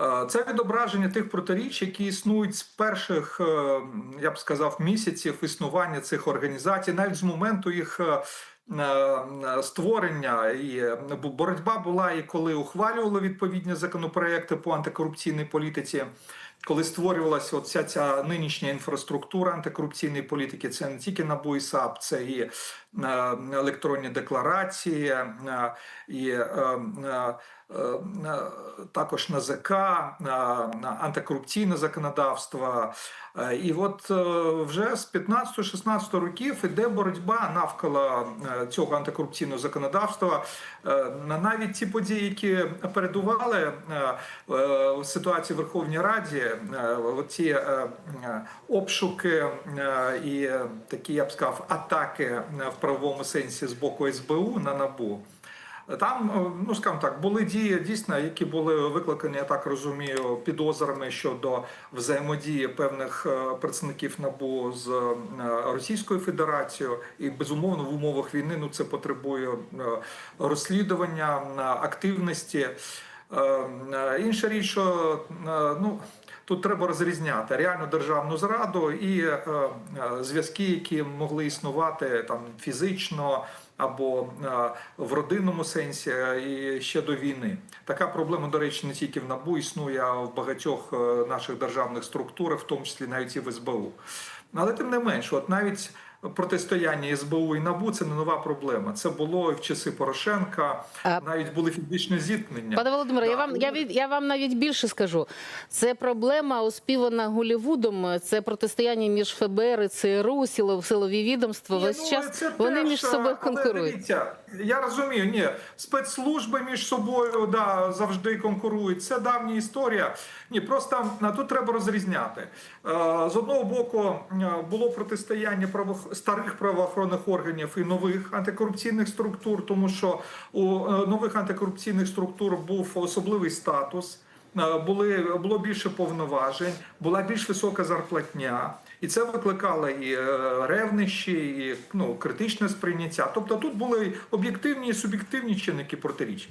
Е, Це відображення тих протиріч, які існують з перших, е, я б сказав, місяців існування цих організацій, навіть з моменту їх. Е, е, Створення і е, боротьба була і коли ухвалювали відповідні законопроекти по антикорупційній політиці, коли створювалася вся ця нинішня інфраструктура антикорупційної політики, це не тільки НАБУ і САП, це і електронні декларації, і також НАЗК, антикорупційне законодавство. Е, І от е, вже з 15-16 років іде боротьба навколо е, цього антикорупційного законодавства. На навіть ті події, які передували ситуації в Верховній Раді, ці обшуки і такі, я б сказав, атаки в правовому сенсі з боку СБУ на НАБУ. Там, е, ну скажімо так, були дії дійсно, які були викликані, я так розумію, підозрами щодо взаємодії певних е, представників НАБУ з е, Російською Федерацією, і безумовно в умовах війни ну це потребує розслідування активності. Інша річ, що ну. Тут треба розрізняти реальну державну зраду і е, е, зв'язки, які могли існувати там фізично або е, в родинному сенсі, е, і ще до війни. Така проблема, до речі, не тільки в НАБУ існує, а в багатьох е, наших державних структурах, в тому числі навіть і в СБУ. Але тим не менш, от навіть протистояння СБУ і НАБУ це не нова проблема. Це було і в часи Порошенка, навіть були фізичні зіткнення. Пане Володимире, я Да. вам я від я вам навіть більше скажу. Це проблема оспівана Голівудом. Це протистояння між ФБР і ЦРУ, силов- силові відомства. Ні, Весь ну, час це вони теж, між собою конкурують. Дивіться, я розумію, ні, спецслужби між собою да, завжди конкурують. Це давня історія. Ні, просто а, тут треба розрізняти. Е, З одного боку було протистояння правох... старих правоохоронних органів і нових антикорупційних структур, тому що у е, нових антикорупційних структур був особливий статус. Е, Були було більше повноважень, була більш висока зарплатня, і це викликало і е, ревнощі, і ну критичне сприйняття. Тобто тут були об'єктивні і суб'єктивні чинники протиріч.